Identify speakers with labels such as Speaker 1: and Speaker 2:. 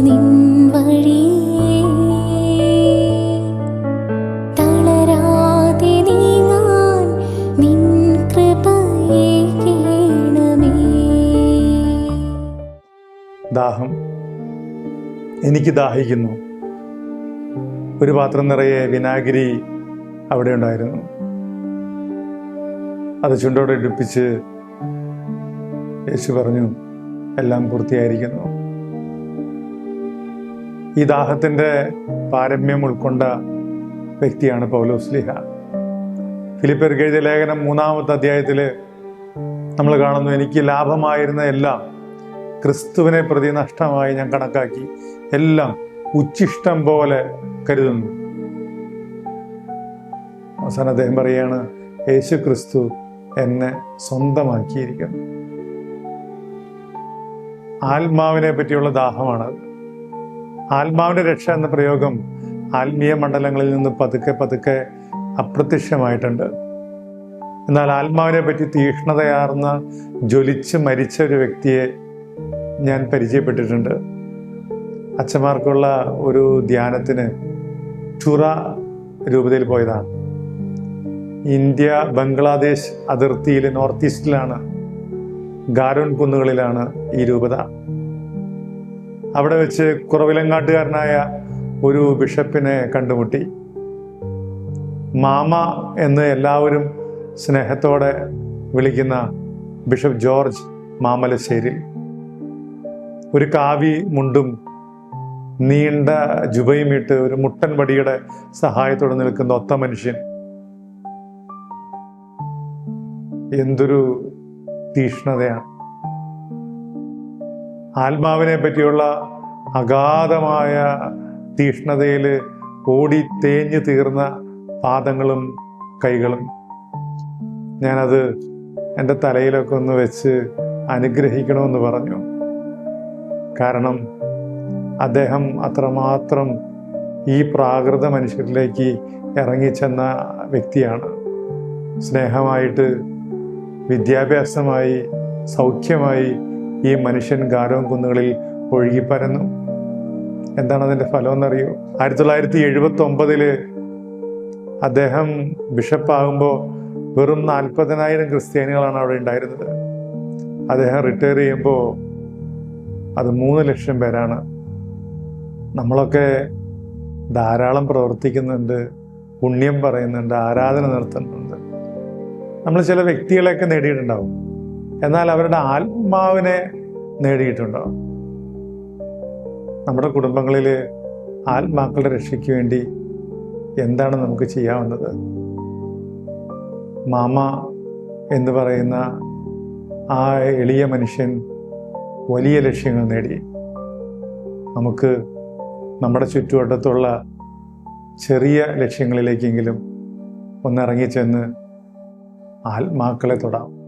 Speaker 1: നിൻ വഴി തളരാതെ കേണമേ.
Speaker 2: ദാഹം എനിക്ക് ദാഹിക്കുന്നു. ഒരു പാത്രം നിറയെ വിനാഗിരി അവിടെ ഉണ്ടായിരുന്നു. അത് ചുണ്ടോടെ എടുപ്പിച്ച് യേശു പറഞ്ഞു എല്ലാം പൂർത്തിയായിരിക്കുന്നു. ഈ ദാഹത്തിന്റെ പാരമ്യം ഉൾക്കൊണ്ട വ്യക്തിയാണ് പൗലോസ്ലിഹ ഫിലിപ്പർക്ക് എഴുതിയ ലേഖനം മൂന്നാമത്തെ അധ്യായത്തിൽ നമ്മൾ കാണുന്നു എനിക്ക് ലാഭമായിരുന്ന എല്ലാം ക്രിസ്തുവിനെ പ്രതി നഷ്ടമായി ഞാൻ കണക്കാക്കി എല്ലാം ഉച്ചിഷ്ടം പോലെ കരുതുന്നു. അവസാനം അദ്ദേഹം പറയാണ് യേശു ക്രിസ്തു എന്നെ സ്വന്തമാക്കിയിരിക്കുന്നു. ആത്മാവിനെ പറ്റിയുള്ള ദാഹമാണ്. ആത്മാവിന്റെ രക്ഷ എന്ന പ്രയോഗം ആത്മീയ മണ്ഡലങ്ങളിൽ നിന്ന് പതുക്കെ പതുക്കെ അപ്രത്യക്ഷമായിട്ടുണ്ട്. എന്നാൽ ആത്മാവിനെ പറ്റി തീക്ഷ്ണതയാർന്ന ജ്വലിച്ച് മരിച്ച ഒരു വ്യക്തിയെ ഞാൻ പരിചയപ്പെട്ടിട്ടുണ്ട്. അച്ഛന്മാർക്കുള്ള ഒരു ധ്യാനത്തിന് ചുറ രൂപതയിൽ പോയതാണ്. ഇന്ത്യ ബംഗ്ലാദേശ് അതിർത്തിയിൽ നോർത്ത് ഈസ്റ്റിലാണ്. ഗാരോൻ കുന്നുകളിലാണ് ഈ രൂപത. അവിടെ വെച്ച് കുറവിലങ്ങാട്ടുകാരനായ ഒരു ബിഷപ്പിനെ കണ്ടുമുട്ടി. മാമ എന്ന് എല്ലാവരും സ്നേഹത്തോടെ വിളിക്കുന്ന ബിഷപ്പ് ജോർജ് മാമലശ്ശേരി ഒരു കാവി മുണ്ടും നീണ്ട ജുബയും ഇട്ട് ഒരു മുട്ടൻ വടിയുടെ സഹായത്തോടെ നിൽക്കുന്ന ഒത്ത മനുഷ്യൻ എന്തൊരു തീഷ്ണതയാണ്. ആത്മാവിനെ പറ്റിയുള്ള അഗാധമായ തീഷ്ണതയിൽ ഓടി തേഞ്ഞു തീർന്ന പാദങ്ങളും കൈകളും ഞാനത് എന്റെ തലയിലൊക്കെ ഒന്ന് വെച്ച് അനുഗ്രഹിക്കണമെന്ന് പറഞ്ഞു. കാരണം അദ്ദേഹം അത്രമാത്രം ഈ പ്രാകൃത മനുഷ്യരിലേക്ക് ഇറങ്ങിച്ചെന്ന വ്യക്തിയാണ്. സ്നേഹമായിട്ട് വിദ്യാഭ്യാസമായി സൗഖ്യമായി ഈ മനുഷ്യൻ ഗാരവും കുന്നുകളിൽ ഒഴുകിപ്പരന്നു. എന്താണ് അതിന്റെ ഫലം എന്നറിയോ ആയിരത്തി തൊള്ളായിരത്തി എഴുപത്തി ഒമ്പതിൽ അദ്ദേഹം ബിഷപ്പാകുമ്പോൾ വെറും നാൽപ്പതിനായിരം ക്രിസ്ത്യാനികളാണ് അവിടെ ഉണ്ടായിരുന്നത്. അദ്ദേഹം റിട്ടയർ ചെയ്യുമ്പോൾ അത് മൂന്ന് ലക്ഷം പേരാണ്. നമ്മളൊക്കെ ധാരാളം പ്രവർത്തിക്കുന്നുണ്ട് പുണ്യം പറയുന്നുണ്ട് ആരാധന നടത്തുന്നുണ്ട്. നമ്മൾ ചില വ്യക്തികളെയൊക്കെ നേടിയിട്ടുണ്ടാവും. എന്നാൽ അവരുടെ ആത്മാവിനെ നേടിയിട്ടുണ്ടോ നമ്മുടെ കുടുംബങ്ങളിൽ ആത്മാക്കളുടെ രക്ഷയ്ക്ക് വേണ്ടി എന്താണ് നമുക്ക് ചെയ്യാവുന്നത്? മാമ എന്ന് പറയുന്ന ആ എളിയ മനുഷ്യൻ വലിയ ലക്ഷ്യങ്ങൾ നേടി. നമുക്ക് നമ്മുടെ ചുറ്റുവട്ടത്തുള്ള ചെറിയ ലക്ഷ്യങ്ങളിലേക്കെങ്കിലും ഒന്നിറങ്ങിച്ചെന്ന് ആത്മാക്കളെ തൊടാം.